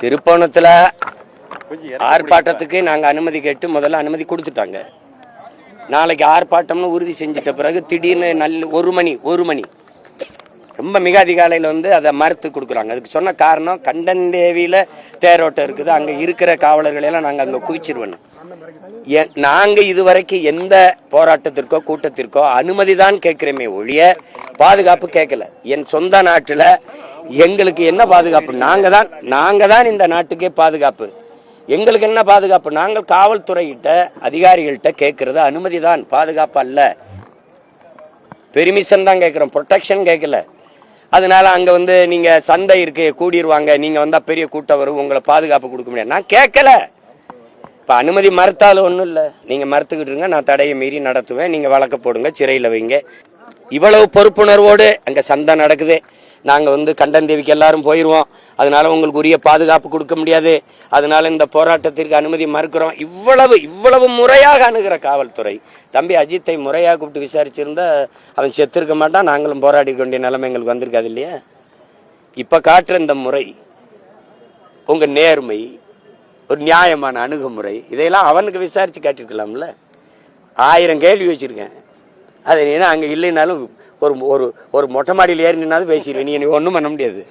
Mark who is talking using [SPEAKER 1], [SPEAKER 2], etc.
[SPEAKER 1] திருப்போணத்துல ஆர்ப்பாட்டத்துக்கு நாங்க அனுமதி கேட்டு முதல்ல அனுமதி கொடுத்துட்டாங்க. நாளைக்கு ஆர்ப்பாட்டம்னு உறுதி செஞ்சிட்ட பிறகு திடீர்னு நல்ல ஒரு மணி ஒரு மணி. ரொம்ப மிக அதிகாலையில் வந்து அதை மறுத்து கொடுக்குறாங்க. அதுக்கு சொன்ன காரணம் கண்டந்தேவியில் தேரோட்டம் இருக்குது. அங்கே இருக்கிற காவலர்களை எல்லாம் நாங்கள் அங்கே குவிச்சிருவோம் எ- நாங்க இதுவரைக்கும் எந்த போராட்டத்திற்கோ கூட்டத்திற்கோ அனுமதி தான் கேட்கிறோமே ஒழிய பாதுகாப்பு கேட்கல. என் சொந்த நாட்டுல எங்களுக்கு என்ன பாதுகாப்பு? நாங்க தான் நாங்க தான் இந்த நாட்டுக்கே பாதுகாப்பு. எங்களுக்கு என்ன பாதுகாப்பு? நாங்கள் காவல்துறையிட்ட அதிகாரிகள்கிட்ட கேட்கறது அனுமதி தான் பாதுகாப்பு அல்ல. பெர்மிஷன் தான் கேட்குறோம். ப்ரொடெக்ஷன் கேட்கல. அதனால அங்கே வந்து நீங்கள் சந்தை இருக்கு கூடிடுவாங்க நீங்கள் வந்தால் பெரிய கூட்டம் வரும். உங்களை பாதுகாப்பு கொடுக்க முடியாது. நான் கேட்கல. இப்போ அனுமதி மறுத்தாலும் ஒன்றும் இல்லை. நீங்கள் மறுத்துக்கிட்டு இருங்க. நான் தடையை மீறி நடத்துவேன். நீங்கள் வழக்க போடுங்க. சிறையில் வைங்க. இவ்வளவு பொறுப்புணர்வோடு அங்கே சந்தை நடக்குது. நாங்கள் வந்து கண்டந்தேவிக்கு எல்லாரும் போயிடுவோம் அதனால உங்களுக்கு உரிய பாதுகாப்பு கொடுக்க முடியாது. அதனால இந்த போராட்டத்திற்கு அனுமதி மறுக்கிறோம். இவ்வளவு இவ்வளவு முறையாக அணுகிற காவல்துறை. தம்பி அஜித்தை முறையாக கூப்பிட்டு விசாரிச்சிருந்தா அவன் செத்திருக்க மாட்டான். நாங்களும் போராடி வேண்டிய நிலைமை எங்களுக்கு வந்திருக்காது இல்லையா? இப்போ காட்டுற இந்த முறை உங்கள் நேர்மை ஒரு நியாயமான அணுகுமுறை இதையெல்லாம் அவனுக்கு விசாரித்து காட்டியிருக்கலாம்ல? ஆயிரம் கேள்வி வச்சுருக்கேன். அது என்ன அங்கே இல்லைனாலும் ஒரு ஒரு ஒரு மொட்டை மாடியில் ஏறி நின்னாலும் பேசிடுவேன். நீ ஒன்றும் பண்ண முடியாது.